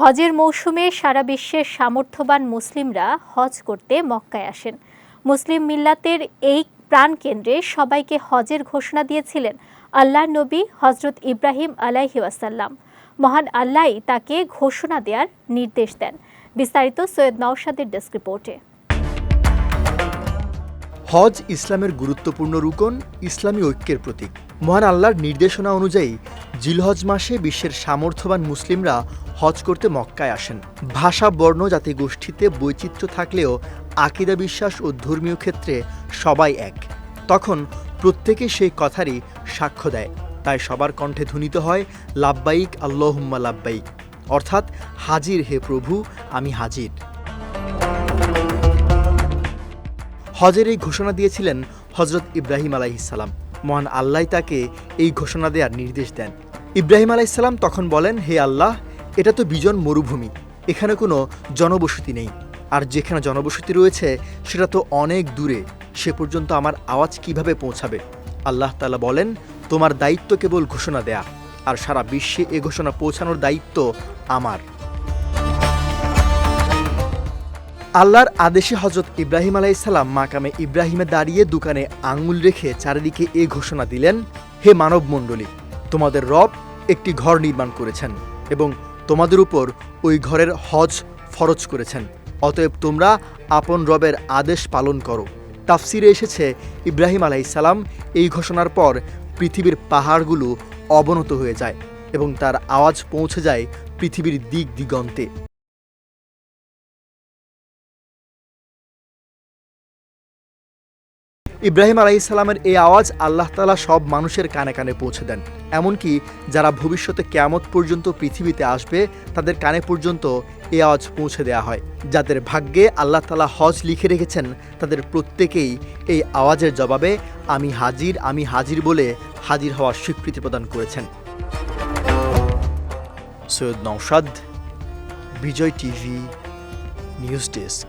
হজের মৌসুমে সারা বিশ্বের সামর্থ্যবান মুসলিমরা হজ করতে মক্কায় আসেন। মুসলিম মিল্লাতের এই প্রাণকেন্দ্রে সবাইকে হজের ঘোষণা দিয়েছিলেন আল্লাহ নবী হজরত ইব্রাহিম আলাইহি ওয়াসাল্লাম। মহান আল্লাহ তাকে ঘোষণা দেওয়ার নির্দেশ দেন। বিস্তারিত সৈয়দ নওশাদের ডেস্ক রিপোর্টে। হজ ইসলামের গুরুত্বপূর্ণ রুকন, ইসলামী ঐক্যের প্রতীক। মহান আল্লাহর নির্দেশনা অনুযায়ী জিলহজ মাসে বিশ্বের সামর্থ্যবান মুসলিমরা হজ করতে মক্কায় আসেন। ভাষা, বর্ণ, জাতি গোষ্ঠীতে বৈচিত্র্য থাকলেও আকিদা বিশ্বাস ও ধর্মীয় ক্ষেত্রে সবাই এক। তখন প্রত্যেকে সেই কথারই সাক্ষ্য দেয়। তাই সবার কণ্ঠে ধ্বনিত হয়, লাব্বাইক, আল্লাহুম্মা লাব্বাইক। অর্থাৎ, হাজির হে প্রভু, আমি হাজির। হজের এই ঘোষণা দিয়েছিলেন হজরত ইব্রাহিম আলাইহিসাল্লাম মহান আল্লাহ তাকে এই ঘোষণা দেওয়ার নির্দেশ দেন। ইব্রাহিম আলাইসাল্লাম তখন বলেন, হে আল্লাহ, এটা তো বিজন মরুভূমি, এখানে কোনো জনবসতি নেই। আর যেখানে জনবসতি রয়েছে, সেটা তো অনেক দূরে, সে পর্যন্ত আমার আওয়াজ কীভাবে পৌঁছাবে? আল্লাহ তালা বলেন, তোমার দায়িত্ব কেবল ঘোষণা দেয়া, আর সারা বিশ্বে এ ঘোষণা পৌঁছানোর দায়িত্ব আমার। আল্লাহর আদেশে হজরত ইব্রাহিম আলাইসাল্লাম মাকামে ইব্রাহিমে দাঁড়িয়ে দোকানে আঙুল রেখে চারিদিকে এ ঘোষণা দিলেন, হে মানব মণ্ডলী তোমাদের রব একটি ঘর নির্মাণ করেছেন এবং তোমাদের উপর ওই ঘরের হজ ফরজ করেছেন। অতএব তোমরা আপন রবের আদেশ পালন করো। তাফসিরে এসেছে, ইব্রাহিম আলাইসাল্লাম এই ঘোষণার পর পৃথিবীর পাহাড়গুলো অবনত হয়ে যায় এবং তার আওয়াজ পৌঁছে যায় পৃথিবীর দিক দিগন্তে। ইব্রাহিম আলাইসাল্লামের এই আওয়াজ আল্লাহ তালা সব মানুষের কানে কানে পৌঁছে দেন। এমনকি যারা ভবিষ্যতে কেয়ামত পর্যন্ত পৃথিবীতে আসবে, তাদের কানে পর্যন্ত এই আওয়াজ পৌঁছে দেওয়া হয়। যাদের ভাগ্যে আল্লাহ তালা হজ লিখে রেখেছেন, তাদের প্রত্যেকেই এই আওয়াজের জবাবে, আমি হাজির আমি হাজির বলে হাজির হওয়ার স্বীকৃতি প্রদান করেছেন। Syed Naushad Bijoy TV, news desk.